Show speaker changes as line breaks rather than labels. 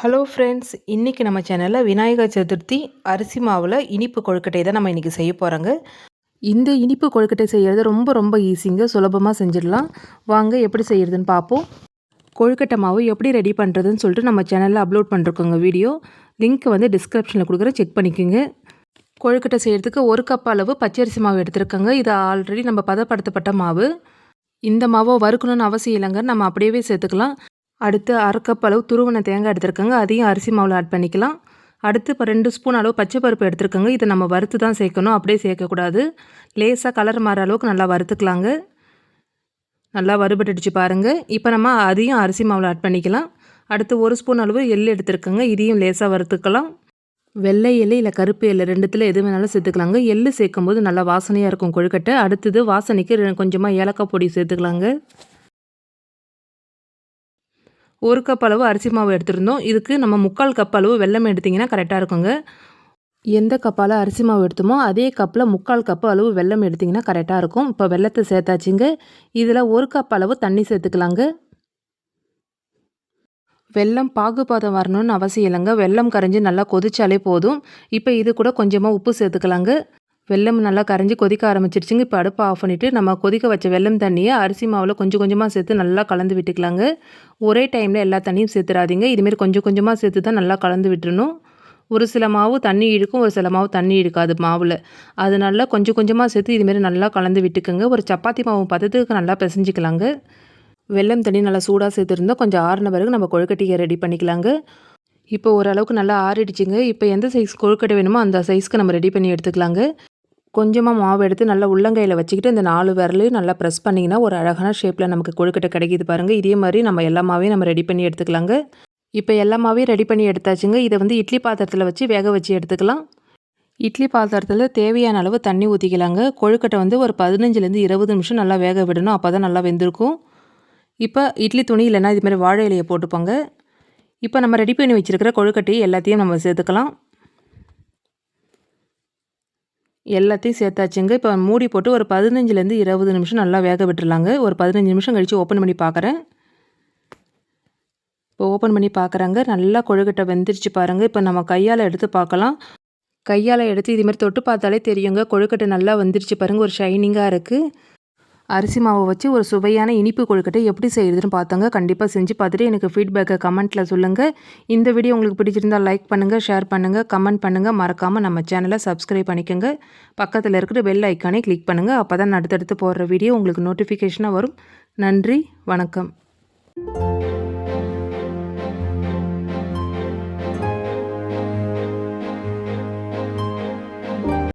Hello friends இன்றைக்கி நம்ம சேனலில் விநாயகர் சதுர்த்தி அரிசி மாவில் இனிப்பு கொழுக்கட்டை தான் நம்ம இன்றைக்கி செய்ய போகிறோங்க இந்த இனிப்பு கொழுக்கட்டை செய்கிறது ரொம்ப ரொம்ப ஈஸிங்க சுலபமாக செஞ்சிடலாம். வாங்க எப்படி செய்கிறதுன்னு பார்ப்போம் கொழுக்கட்டை மாவு எப்படி ரெடி பண்ணுறதுன்னு சொல்லிட்டு நம்ம சேனலில் அப்லோட் பண்ணிருக்கோங்க வீடியோ லிங்க் வந்து டிஸ்கிரிப்ஷனில் கொடுக்குற செக் பண்ணிக்கோங்க. கொழுக்கட்டை செய்கிறதுக்கு ஒரு கப் அளவு பச்சரிசி மாவு எடுத்துருக்கோங்க. இது ஆல்ரெடி நம்ம பதப்படுத்தப்பட்ட மாவு. இந்த மாவை வறுக்கணும்னு அவசியம் இல்லைங்க. நம்ம அப்படியே சேர்த்துக்கலாம். அடுத்து அரைக்கப் அளவு துருவன தேங்காய் எடுத்துருக்கோங்க. அதையும் அரிசி மாவில் ஆட் பண்ணிக்கலாம். அடுத்து இப்போ ரெண்டு ஸ்பூன் அளவு பச்சை பருப்பு எடுத்துருக்கோங்க. இதை நம்ம வறுத்து தான் சேர்க்கணும். அப்படியே சேர்க்கக்கூடாது. லேசாக கலர் மாற அளவுக்கு நல்லா வறுத்துக்கலாங்க. நல்லா வறுபட்டுடுச்சு பாருங்கள் இப்போ நம்ம அதையும் அரிசி மாவில் ஆட் பண்ணிக்கலாம். அடுத்து ஒரு ஸ்பூன் அளவு எள் எடுத்துருக்கோங்க. இதையும் லேசாக வறுத்துக்கலாம். வெள்ளை எள் இல்லை கருப்பு எள் ரெண்டுத்தில் எது வேணாலும் சேர்த்துக்கலாங்க. எள் சேர்க்கும்போது நல்லா வாசனையாக இருக்கும் கொழுக்கட்டை. அடுத்தது வாசனைக்கு கொஞ்சமாக ஏலக்காய் பொடி சேர்த்துக்கலாங்க. ஒரு கப் அளவு அரிசி மாவு எடுத்துருந்தோம். இதுக்கு நம்ம முக்கால் கப் அளவு வெள்ளம் எடுத்திங்கன்னா கரெக்டாக இருக்குங்க. எந்த கப்பால் அரிசி மாவு எடுத்தோமோ அதே கப்பில் முக்கால் கப் அளவு வெள்ளம் எடுத்திங்கன்னா கரெக்டாக இருக்கும். இப்போ வெள்ளத்தை சேர்த்தாச்சுங்க. இதில் ஒரு கப் அளவு தண்ணி சேர்த்துக்கலாங்க. வெள்ளம் பாகுபாதம் வரணும்னு அவசியம் இல்லைங்க. வெள்ளம் கரைஞ்சி நல்லா கொதிச்சாலே போதும். இப்போ இது கூட கொஞ்சமாக உப்பு சேர்த்துக்கலாங்க. வெள்ளம் நல்லா கரைஞ்சி கொதிக்க ஆரம்பிச்சிருச்சுங்க. இப்போ அடுப்பை ஆஃப் பண்ணிவிட்டு நம்ம கொதிக்க வச்ச வெள்ளம் தண்ணியை அரிசி மாவில் கொஞ்சம் கொஞ்சமாக சேர்த்து நல்லா கலந்து விட்டுக்கலாங்க. ஒரே டைமில் எல்லா தண்ணியும் சேர்த்துறாதீங்க. இதுமாரி கொஞ்சம் கொஞ்சமாக சேர்த்து தான் நல்லா கலந்து விட்டுறணும். ஒரு சில மாவு தண்ணி இழுக்கும் ஒரு சில மாவு தண்ணி இழுக்காது மாவில். அதனால கொஞ்சம் கொஞ்சமாக சேர்த்து இதுமாரி நல்லா கலந்து விட்டுக்கோங்க. ஒரு சப்பாத்தி மாவு பதத்துக்கு நல்லா பிசைஞ்சிக்கலாங்க. வெள்ளம் தண்ணி நல்லா சூடாக சேர்த்துருந்தோம் கொஞ்சம் ஆறின பிறகு நம்ம கொழுக்கட்டியை ரெடி பண்ணிக்கலாங்க. இப்போ ஓரளவுக்கு நல்லா ஆறிடுச்சுங்க. இப்போ எந்த சைஸ் கொழுக்கட்டை வேணுமோ அந்த சைஸ்க்கு நம்ம ரெடி பண்ணி எடுத்துக்கலாங்க. கொஞ்சமாக மாவு எடுத்து நல்லா உள்ளங்கையில் வச்சுக்கிட்டு இந்த நாலு விரலையும் நல்லா ப்ரெஸ் பண்ணிங்கன்னா ஒரு அழகான ஷேப்பில் நமக்கு கொழுக்கட்டை கிடைக்கிது பாருங்கள் இதே மாதிரி நம்ம எல்லா மாவையும் நம்ம ரெடி பண்ணி எடுத்துக்கலாங்க. இப்போ எல்லா மாவையும் ரெடி பண்ணி எடுத்தாச்சுங்க. இதை வந்து இட்லி பாத்திரத்தில் வச்சு வேக வச்சு எடுத்துக்கலாம். இட்லி பாத்திரத்தில் தேவையான அளவு தண்ணி ஊற்றிக்கலாங்க கொழுக்கட்டை வந்து ஒரு பதினஞ்சுலேருந்து இருபது நிமிஷம் நல்லா வேக விடணும். அப்போ தான் நல்லா வெந்திருக்கும். இப்போ இட்லி துணி இல்லைன்னா இதுமாதிரி வாழை இலையை போட்டுப்பாங்க. இப்போ நம்ம ரெடி பண்ணி வச்சுருக்கிற கொழுக்கட்டையை எல்லாத்தையும் நம்ம சேர்த்துக்கலாம். எல்லாத்தையும் சேர்த்தாச்சுங்க. இப்போ மூடி போட்டு ஒரு பதினஞ்சுலேருந்து இருபது நிமிஷம் நல்லா வேக விட்டுருலாங்க ஒரு பதினஞ்சு நிமிஷம் கழித்து ஓப்பன் பண்ணி பார்க்குறேன் இப்போ ஓப்பன் பண்ணி பார்க்குறாங்க நல்லா கொழுக்கட்டை வெந்துருச்சு பாருங்கள் இப்போ நம்ம கையால் எடுத்து பார்க்கலாம் கையால் எடுத்து இதுமாதிரி தொட்டு பார்த்தாலே தெரியுங்க. கொழுக்கட்டை நல்லா வந்துருச்சு பாருங்கள் ஒரு ஷைனிங்காக இருக்குது அரிசி மாவை வச்சு ஒரு சுவையான இனிப்பு கொழுக்கட்டை எப்படி செய்கிறதுன்னு பார்த்தாங்க கண்டிப்பாக செஞ்சு பார்த்துட்டு எனக்கு ஃபீட்பேக்கை கமெண்ட்டில் சொல்லுங்கள் இந்த வீடியோ உங்களுக்கு பிடிச்சிருந்தால் லைக் பண்ணுங்கள் ஷேர் பண்ணுங்கள் கமெண்ட் பண்ணுங்கள் மறக்காமல் நம்ம சேனலை சப்ஸ்கிரைப் பண்ணிக்கோங்க. பக்கத்தில் இருக்கிற பெல் ஐக்கானே கிளிக் பண்ணுங்கள் அப்போ தான் அடுத்தடுத்து போடுற வீடியோ உங்களுக்கு நோட்டிஃபிகேஷனாக வரும். நன்றி வணக்கம்.